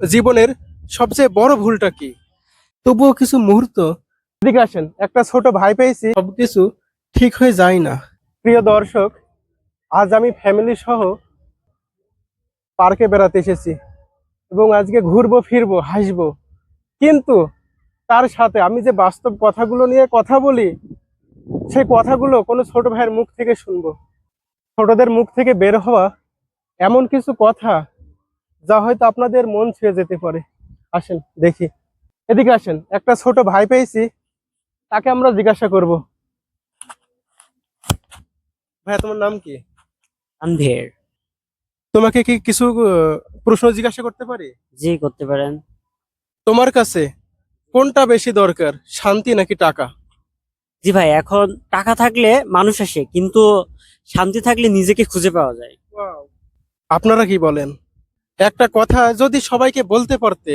জীবনের সবচেয়ে বড় ভুলটা কি? তবুও কিছু মুহূর্ত। এদিকে আসেন, একটা ছোট ভাই পেয়েছি, সবকিছু ঠিক হয়ে যায় না। প্রিয় দর্শক, আজ আমি ফ্যামিলি সহ পার্কে বেড়াতে এসেছি এবং আজকে ঘুরবো, ফিরবো, হাসবো। কিন্তু তার সাথে আমি যে বাস্তব কথাগুলো নিয়ে কথা বলি, সেই কথাগুলো কোনো ছোট ভাইয়ের মুখ থেকে শুনব। ছোটদের মুখ থেকে বের হওয়া এমন কিছু কথা যা হয়তো আপনাদের মন ছুঁয়ে যেতে পারে। আসেন দেখি। এদিকে আসেন একটা ছোট ভাই পেয়েছি তাকে আমরা জিজ্ঞাসা করব। ভাইয়া তোমার নাম কি? আন্ধের তোমাকে কি কিছু প্রশ্ন জিজ্ঞাসা করতে পারি? জি করতে পারেন। তোমার কাছে কোনটা বেশি দরকার শান্তি নাকি টাকা? জি ভাই এখন টাকা থাকলে মানুষ আসে কিন্তু শান্তি থাকলে নিজেকে খুঁজে পাওয়া যায়। আপনারা কি বলেন? একটা কথা যদি সবাইকে বলতে পারতে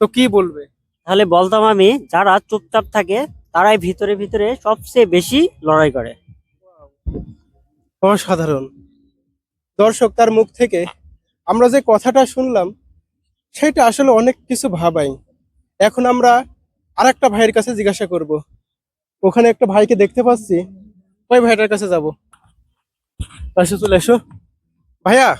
তো কি বলবে? তাহলে বলতাম আমি যারা চুপচাপ থাকে তারাই ভিতরে ভিতরে সবচেয়ে বেশি লড়াই করে। অসাধারণ। দর্শক তার মুখ থেকে আমরা যে কথাটা শুনলাম সেটা আসলে অনেক কিছু ভাবাই। এখন আমরা আর একটা ভাইয়ের কাছে জিজ্ঞাসা করব। ওখানে একটা ভাইকে দেখতে পাচ্ছি। ওই ভাইটার কাছে যাব। চলে এসো। ভাইয়া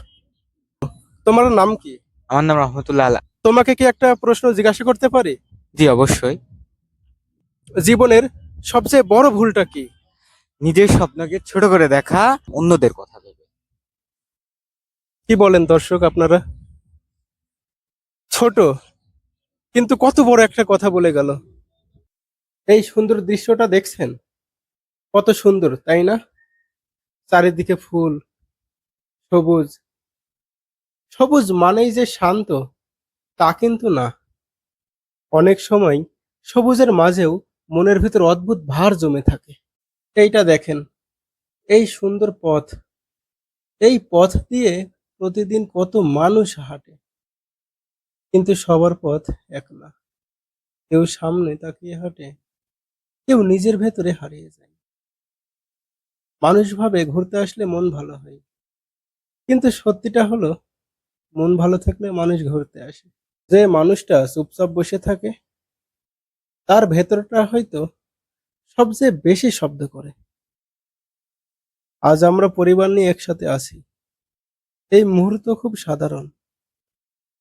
তোমার নাম কি? আমার নাম রহমতুল্লাহ আলা। তোমাকে কি একটা প্রশ্ন জিজ্ঞাসা করতে পারি? জি অবশ্যই। জীবনের সবচেয়ে বড় ভুলটা কি? নিজের স্বপ্নকে ছোট করে দেখা অন্যদের কথা ভেবে। কি বলেন দর্শক আপনারা? ছোট কিন্তু কত বড় একটা কথা বলে গেল। এই সুন্দর দৃশ্যটা দেখছেন? কত সুন্দর তাই না? চারিদিকে ফুল সবুজ সবুজ মানেই যে শান্ত, তা কিন্তু না। অনেক সময় সবুজের মাঝেও মনের ভিতর অদ্ভুত ভার জমে থাকে। এইটা দেখেন, এই সুন্দর পথ। এই পথ দিয়ে প্রতিদিন কত মানুষ হাঁটে। কিন্তু সবার পথ এক না। কেউ সামনে তাকিয়ে হাঁটে, কেউ নিজের ভেতরে হারিয়ে যায়। মানুষ ভাবে ঘুরতে আসলে মন ভালো হয়। কিন্তু সত্যিটা হলো মন ভালো থাকলে মানুষ ঘুরতে আসে। যে মানুষটা চুপচাপ বসে থাকে, তার ভেতরটা হয়তো সবচেয়ে বেশি শব্দ করে। আজ আমরা পরিবার নিয়ে একসাথে আছি। এই মুহূর্ত খুব সাধারণ।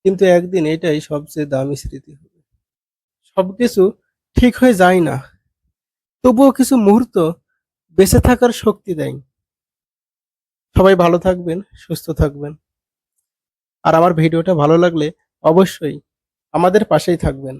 কিন্তু একদিন এটাই সবচেয়ে দামি স্মৃতি হবে। সবকিছু ঠিক হয়ে যায় না। তবুও কিছু মুহূর্ত বেঁচে থাকার শক্তি দেয়। সবাই ভালো থাকবেন, সুস্থ থাকবেন। আর আমার ভিডিওটা ভালো লাগলে অবশ্যই আমাদের পাশেই থাকবেন।